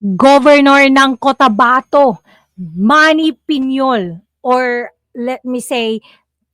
Governor ng Cotabato, Manny Piñol or let me say,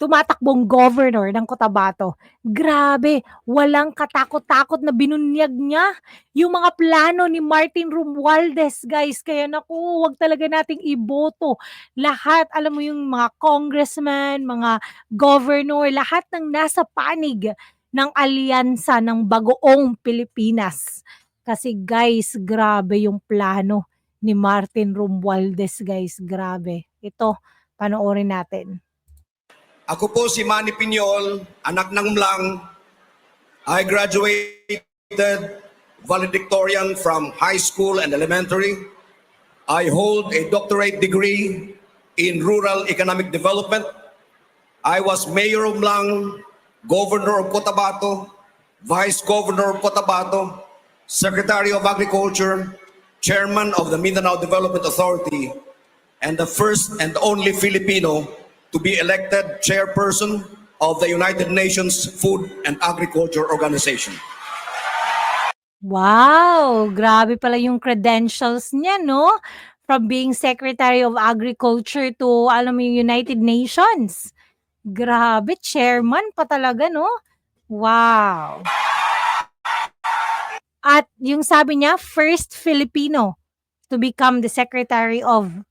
tumatakbong governor ng Cotabato. Grabe, walang katakot-takot na binunyag niya yung mga plano ni Martin Romualdez, guys. Kaya naku, wag talaga nating iboto. Lahat, alam mo yung mga congressman, mga governor, lahat ng nasa panig ng alyansa ng bagoong Pilipinas. Kasi guys, grabe yung plano ni Martin Romualdez, guys. Grabe. Ito, panoorin natin. Ako po si Manny Piñol, anak ng Mlang. I graduated valedictorian from high school and elementary. I hold a doctorate degree in rural economic development. I was mayor of Mlang, governor of Cotabato, vice governor of Cotabato, secretary of agriculture, chairman of the Mindanao Development Authority, and the first and only Filipino to be elected chairperson of the United Nations Food and Agriculture Organization. Wow! Grabe pala yung credentials niya, no? From being Secretary of Agriculture to, alam mo yung United Nations. Grabe, chairman pa talaga, no? Wow! At yung sabi niya, first Filipino to become the Secretary of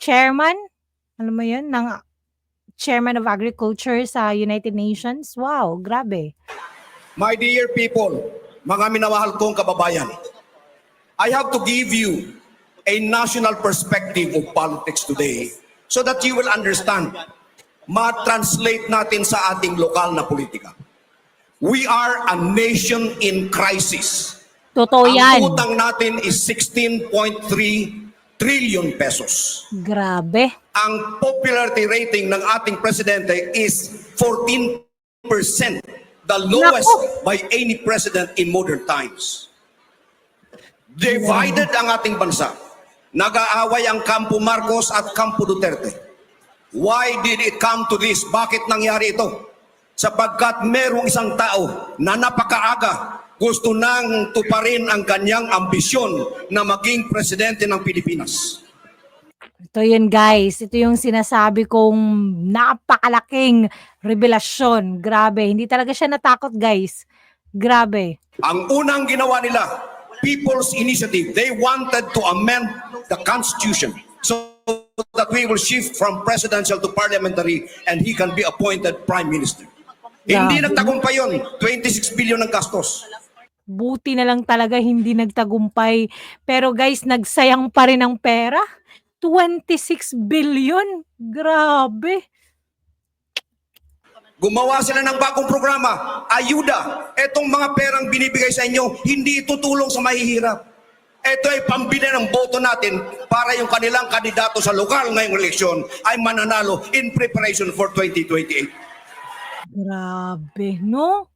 Chairman, alam mo yun, ng Chairman of Agriculture sa United Nations. Wow, grabe. My dear people, mga minamahal kong kababayan, I have to give you a national perspective of politics today so that you will understand, ma-translate natin sa ating lokal na politika. We are a nation in crisis. Totoo yan. Ang utang natin is 16.3 trillion pesos. Grabe. Ang popularity rating ng ating presidente is 14%, the lowest Naku. by any president in modern times. Divided ang ating bansa. Nag-aaway ang Kampo Marcos at Kampo Duterte. Why did it come to this? Bakit nangyari ito? Sapagkat merong isang tao na napakaaga gusto nang tuparin ang kanyang ambisyon na maging presidente ng Pilipinas. Ito yun guys. Ito yung sinasabi kong napakalaking revelasyon. Grabe. Hindi talaga siya natakot guys. Grabe. Ang unang ginawa nila, People's Initiative, they wanted to amend the Constitution so that we will shift from presidential to parliamentary and he can be appointed Prime Minister. Hindi nagtagumpay yun. 26 billion ang gastos. Buti na lang talaga hindi nagtagumpay. Pero guys, nagsayang pa rin ng pera. 26 billion. Grabe. Gumawa sila ng bagong programa, ayuda. Etong mga perang binibigay sa inyo, hindi tutulong sa mahihirap. Ito ay pambili ng boto natin para yung kanilang kandidato sa lokal ngayong eleksyon ay mananalo in preparation for 2028. Grabe, no?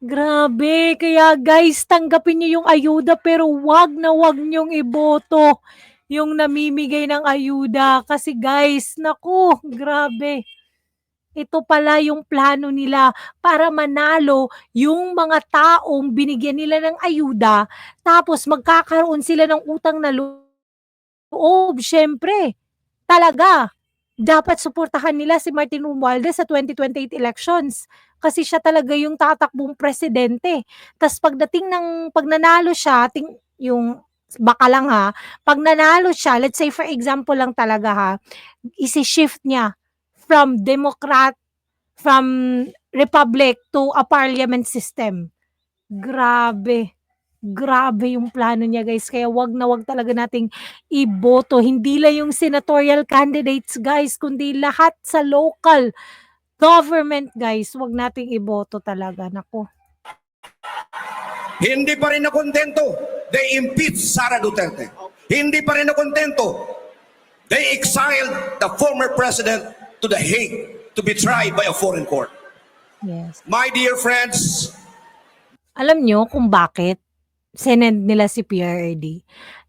Grabe. Kaya guys, tanggapin niyo yung ayuda pero wag na wag niyong iboto yung namimigay ng ayuda. Kasi guys, naku, grabe. Ito pala yung plano nila para manalo yung mga taong binigyan nila ng ayuda tapos magkakaroon sila ng utang na loob. Syempre, talaga, dapat suportahan nila si Martin Romualdez sa 2028 elections kasi siya talaga yung tatakbong presidente. Tas pagdating ng pag nanalo siya, ting, yung baka lang ha, pag nanalo siya, let's say for example lang talaga ha, isi-shift niya from Democrat, from Republic to a parliament system. Grabe. Grabe yung plano niya guys. Kaya wag na wag talaga nating iboto. Hindi lang yung senatorial candidates guys, kundi lahat sa local government guys. Wag nating iboto talaga. Nako. Hindi pa rin nakontento. They impeached Sara Duterte. Hindi pa rin nakontento. They exiled the former president to the Hague to be tried by a foreign court. Yes. My dear friends, Alam nyo kung bakit sinend nila si PRRD?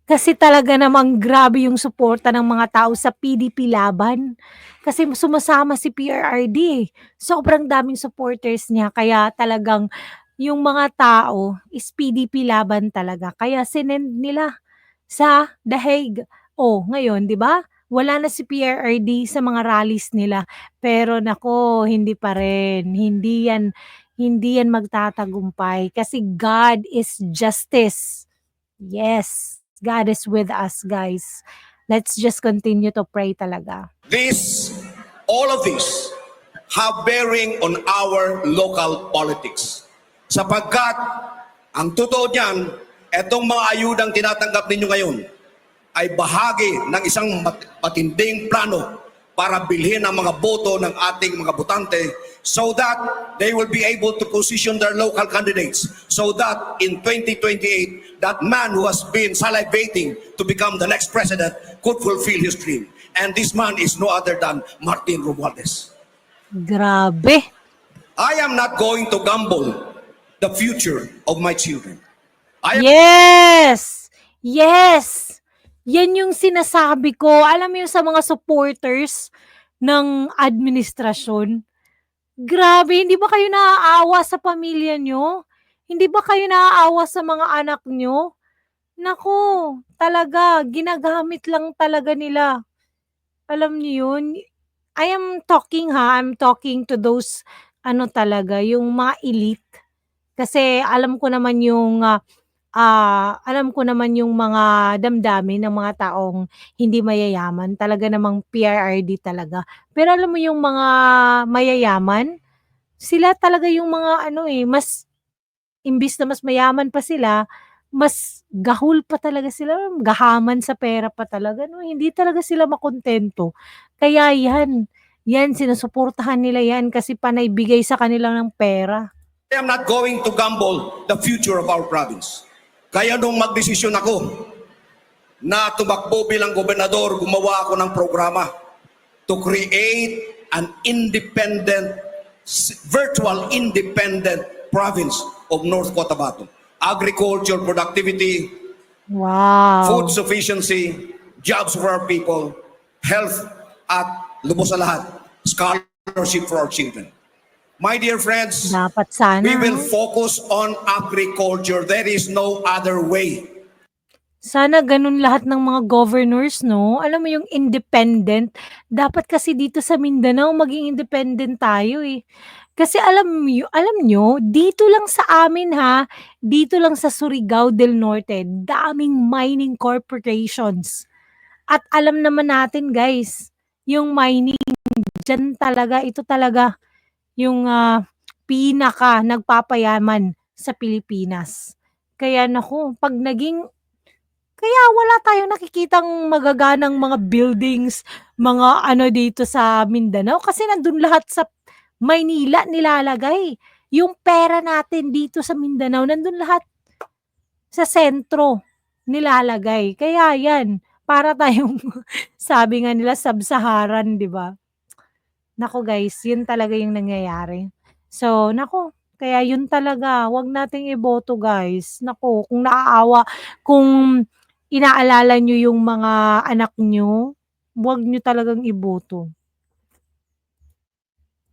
Kasi talaga namang grabe yung suporta ng mga tao sa PDP laban. Kasi sumasama si PRRD eh. Sobrang daming supporters niya. Kaya talagang yung mga tao is PDP laban talaga. Kaya sinend nila sa The Hague. Oh, ngayon 'di ba, wala na si PRRD sa mga rallies nila. Pero naku, hindi pa rin. Hindi yan hindi yan magtatagumpay kasi God is justice. Yes, God is with us, guys. Let's just continue to pray talaga. This, all of this, have bearing on our local politics. Sapagkat, ang totoo niyan, etong mga ayudang tinatanggap ninyo ngayon ay bahagi ng isang mat- matinding plano para bilhin ang mga boto ng ating mga botante so that they will be able to position their local candidates so that in 2028 that man who has been salivating to become the next president could fulfill his dream and this man is no other than Martin Romualdez Grabe. I am not going to gamble the future of my children I Yes! Yes! Yan yung sinasabi ko. Alam mo yung sa mga supporters ng administrasyon. Grabe, hindi ba kayo naaawa sa pamilya nyo? Hindi ba kayo naaawa sa mga anak nyo? Nako, talaga, ginagamit lang talaga nila. Alam niyo yun? I am talking ha, I'm talking to those, ano talaga, yung mga elite. Kasi alam ko naman yung, ah, ah, alam ko naman yung mga damdamin ng mga taong hindi mayayaman. Talaga namang PRRD talaga. Pero alam mo yung mga mayayaman, sila talaga yung mga ano eh, mas imbis na mas mayaman pa sila, mas gahul pa talaga sila, gahaman sa pera pa talaga, no? Hindi talaga sila makontento. Kaya yan, yan, sinusuportahan nila yan kasi panay bigay sa kanila ng pera. I am not going to gamble the future of our province. Kaya nung magdesisyon ako na tumakbo bilang gobernador, gumawa ako ng programa to create an independent, virtual independent province of North Cotabato. Agriculture, productivity, Wow. food sufficiency, jobs for our people, health, at lubos sa lahat, scholarship for our children. My dear friends, Dapat sana. we will focus on agriculture. There is no other way. Sana ganun lahat ng mga governors, no? Alam mo yung independent. Dapat kasi dito sa Mindanao maging independent tayo eh. Kasi alam mo, alam nyo, dito lang sa amin ha, dito lang sa Surigao del Norte, daming mining corporations. At alam naman natin guys, yung mining, dyan talaga, ito talaga, yung ah, pinaka nagpapayaman sa Pilipinas. Kaya naku, pag naging kaya wala tayong nakikitang magaganang mga buildings, mga ano dito sa Mindanao kasi nandun lahat sa Maynila nilalagay. Yung pera natin dito sa Mindanao, nandun lahat sa sentro nilalagay. Kaya yan, para tayong sabi nga nila sub-Saharan, 'di ba? Nako guys, yun talaga yung nangyayari. So, nako, kaya yun talaga, wag nating iboto guys. Nako, kung naaawa, kung inaalala nyo yung mga anak nyo, wag nyo talagang iboto.